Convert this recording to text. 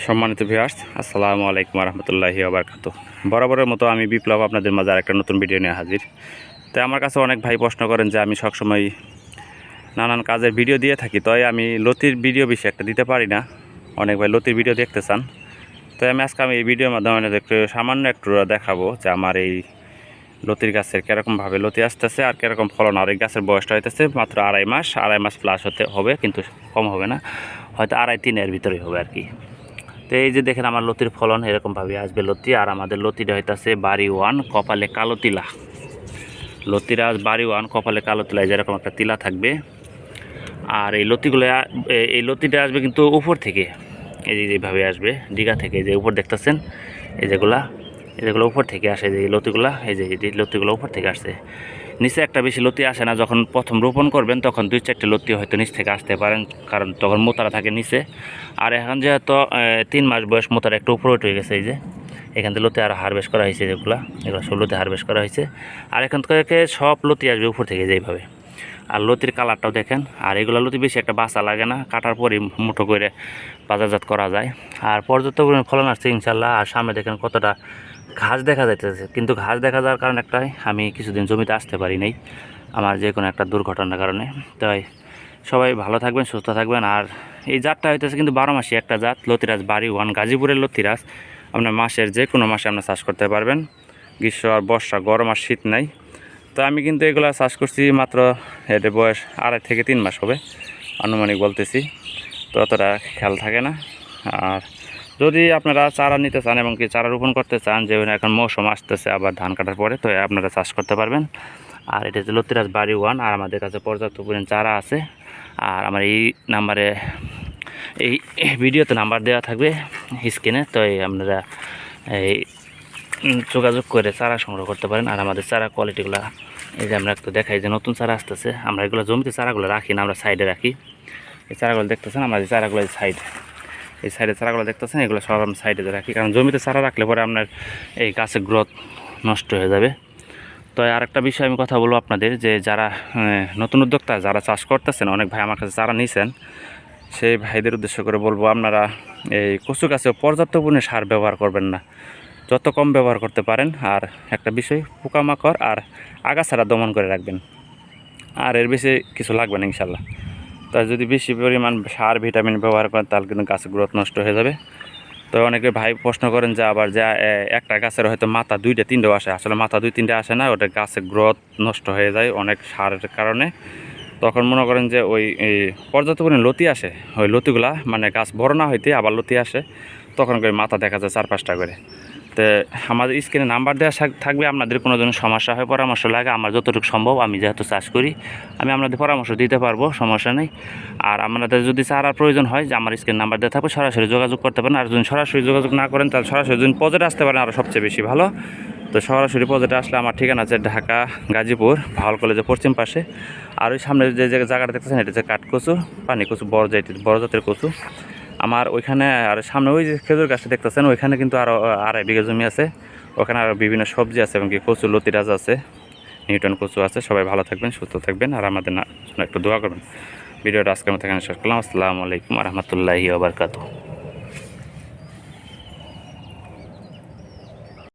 সম্মানিত ভিউয়ার্স আসসালামু আলাইকুম রহমতুল্লাহি আবরকাত বরাবরের মতো আমি বিপ্লব আপনাদের মাঝে একটা নতুন ভিডিও নিয়ে হাজির। তো আমার কাছে অনেক ভাই প্রশ্ন করেন যে আমি সবসময় নানান কাজের ভিডিও দিয়ে থাকি, তাই আমি লতির ভিডিও বেশি একটা দিতে পারি না। অনেক ভাই লতির ভিডিও দেখতে চান। তাই আমি আজকে আমি এই ভিডিওর মাধ্যমে একটু সামান্য একটু দেখাবো যে আমার এই লতির গাছের কীরকমভাবে লতি আসতেছে আর কীরকম ফলন। আর এই গাছের বয়সটা হইতেছে মাত্র আড়াই মাস আড়াই মাস প্লাস হতে হবে, কিন্তু কম হবে না। হয়তো আড়াই তিনের ভিতরেই হবে আর কি। তো এই যে দেখেন আমার লতির ফলন এরকমভাবে আসবে লতি, আর আমাদের লতিটা হইতাছে বাড়ি ওয়ান, কপালে কালো তিলা। লতিরা বাড়ি ওয়ান, কপালে কালো তিলা যেরকম একটা তিলা থাকবে। আর এই লতিগুলো এই লতিটা আসবে কিন্তু উপর থেকে, এই যে যেভাবে আসবে, দীঘা থেকে যে উপর দেখতেছেন, এই যেগুলা। এই যেগুলো উপর থেকে আসে যে লতিগুলা, এই যে লতিগুলো উপর থেকে আসছে। নিচে একটা বেশি লতি আসে না, যখন প্রথম রোপণ করবেন তখন দুই চারটে লতি হয়তো নিচ থেকে আসতে পারেন, কারণ তখন মোতারা থাকে নিচে। আর এখন যেহেতু তিন মাস বয়স মোতারা একটু উপরে উঠে গেছে এই যে, এখান থেকে লতি আর হারভেস্ট করা হয়েছে যেগুলো, এগুলো সব লতি হারভেস্ট করা হয়েছে। আর এখান থেকে সব লতি আসবে উপর থেকে যেইভাবে। আর লতির কালারটাও দেখেন। আর এগুলো লতি বেশি একটা বাসা লাগে না, কাটার পরই মুঠো করে বাজারজাত করা যায়। আর পর্যাপ্ত পরিমাণ ফলন আসছে ইনশাল্লাহ। আর সামনে দেখেন কতটা ঘাস দেখা যাইতেছে। কিন্তু ঘাস দেখা যাওয়ার কারণ একটাই, আমি কিছুদিন জমিতে আসতে পারি নাই আমার যে কোনো একটা দুর্ঘটনার কারণে। তাই সবাই ভালো থাকবেন, সুস্থ থাকবেন। আর এই জাতটা হইতেছে কিন্তু বারো মাসে একটা জাত, লতিরাজ বাড়ি ওয়ান, গাজীপুরের লতিরাজ। আপনার মাসের যে কোনো মাসে আপনার চাষ করতে পারবেন। গ্রীষ্ম আর বর্ষা, গরম আর শীত নাই। তো আমি কিন্তু এগুলো চাষ করছি মাত্র এর বয়স আড়াই থেকে তিন মাস হবে, আনুমানিক বলতেছি। তো অতটা খেয়াল থাকে না। আর যদি আপনারা চারা নিতে চান এবং কি চারা রোপণ করতে চান, যে এখন মৌসুম আসতেছে, আবার ধান কাটার পরে, তো আপনারা চাষ করতে পারবেন। আর এটা হচ্ছে লতিরাজ বাড়ি ওয়ান, আর আমাদের কাছে পর্যাপ্ত পরিমাণ চারা আছে। আর আমার এই নাম্বারে, এই ভিডিওতে নাম্বার দেওয়া থাকবে স্ক্রিনে, তো আপনারা এই যোগাযোগ করে চারা সংগ্রহ করতে পারেন। আর আমাদের চারা কোয়ালিটিগুলো এই যে আমরা একটু দেখাই যে নতুন চারা আসতেছে। আমরা এগুলো জমিতে চারাগুলো রাখি না, আমরা সাইডে রাখি। এই চারাগুলো দেখতেছেন এই চারাগুলো সাইড এই সাইডে চারাগুলো দেখতেছেন, এগুলো সব আমরা সাইডে রাখি। কারণ জমিতে চারা রাখলে পরে আপনার এই গাছের গ্রোথ নষ্ট হয়ে যাবে। তো আর একটা বিষয় আমি কথা বলব আপনাদের, যে যারা নতুন উদ্যোক্তা, যারা চাষ করতেছেন, অনেক ভাই আমার কাছে চারা নিছেন। সেই ভাইদের উদ্দেশ্য করে বলব, আপনারা এই কচু গাছে পর্যাপ্ত পরিমাণে সার ব্যবহার করবেন না। যত কম ব্যবহার করতে পারেন, আর একটা বিষয়, পোকামাকড় আর আগাছাড়া দমন করে রাখবেন। আর এর বেশি কিছু লাগবে না ইনশাল্লাহ। তাই যদি বেশি পরিমাণ সার, ভিটামিন ব্যবহার করেন, তাহলে কিন্তু গাছের গ্রোথ নষ্ট হয়ে যাবে। তো অনেকে ভাই প্রশ্ন করেন যে, আবার যা একটা গাছের হয়তো মাথা দুইটা তিনটেও আসে। আসলে মাথা দুই, তিনটে আসে না, ওটা গাছের গ্রোথ নষ্ট হয়ে যায় অনেক সারের কারণে। তখন মনে করেন যে, ওই পর্যাপ্ত পরিমাণে লতি আসে। ওই লতিগুলা মানে গাছ বড় না হইতে আবার লতি আসে। তখন করে মাথা দেখা যায় চার পাঁচটা করে। তো আমাদের স্ক্রিনে নাম্বার দেওয়া থাকবে, আপনাদের কোনো জন্য সমস্যা হয়, পরামর্শ লাগে, আমার যতটুকু সম্ভব আমি যেহেতু চাষ করি, আমি আপনাদের পরামর্শ দিতে পারব, সমস্যা নেই। আর আপনাদের যদি চারার প্রয়োজন হয়, যে আমার স্ক্রিন নাম্বার দেওয়া থাকবে, সরাসরি যোগাযোগ করতে পারেন। আর যদি সরাসরি যোগাযোগ না করেন, তাহলে সরাসরি যদি পজেটে আসতে পারেন আরও সবচেয়ে বেশি ভালো। তো সরাসরি পজেটে আসলে আমার ঠিকানা আছে ঢাকা, গাজীপুর ভাওয়াল কলেজের পশ্চিম পাশে। আর ওই সামনে যে যে জায়গাটা দেখতেছেন, এটা হচ্ছে কাঠকচু পানি কচু বড় জাতের বড় জাতের কচু। আমার ওইখানে আর সামনে ওই যে খেজুর গাছটা দেখতেছেন, ওইখানে কিন্তু আরও আড়াই বিঘা জমি আছে। ওখানে আরও বিভিন্ন সবজি আছে এবং কি কচু লতিরাজ আছে, নিউটন কচু আছে। সবাই ভালো থাকবেন, সুস্থ থাকবেন আর আমাদের না একটু দোয়া করবেন। ভিডিওটা আজকের মতো এখানে শেষ করলাম। আসসালামু আলাইকুম রহমতুল্লাহি আবরকাতু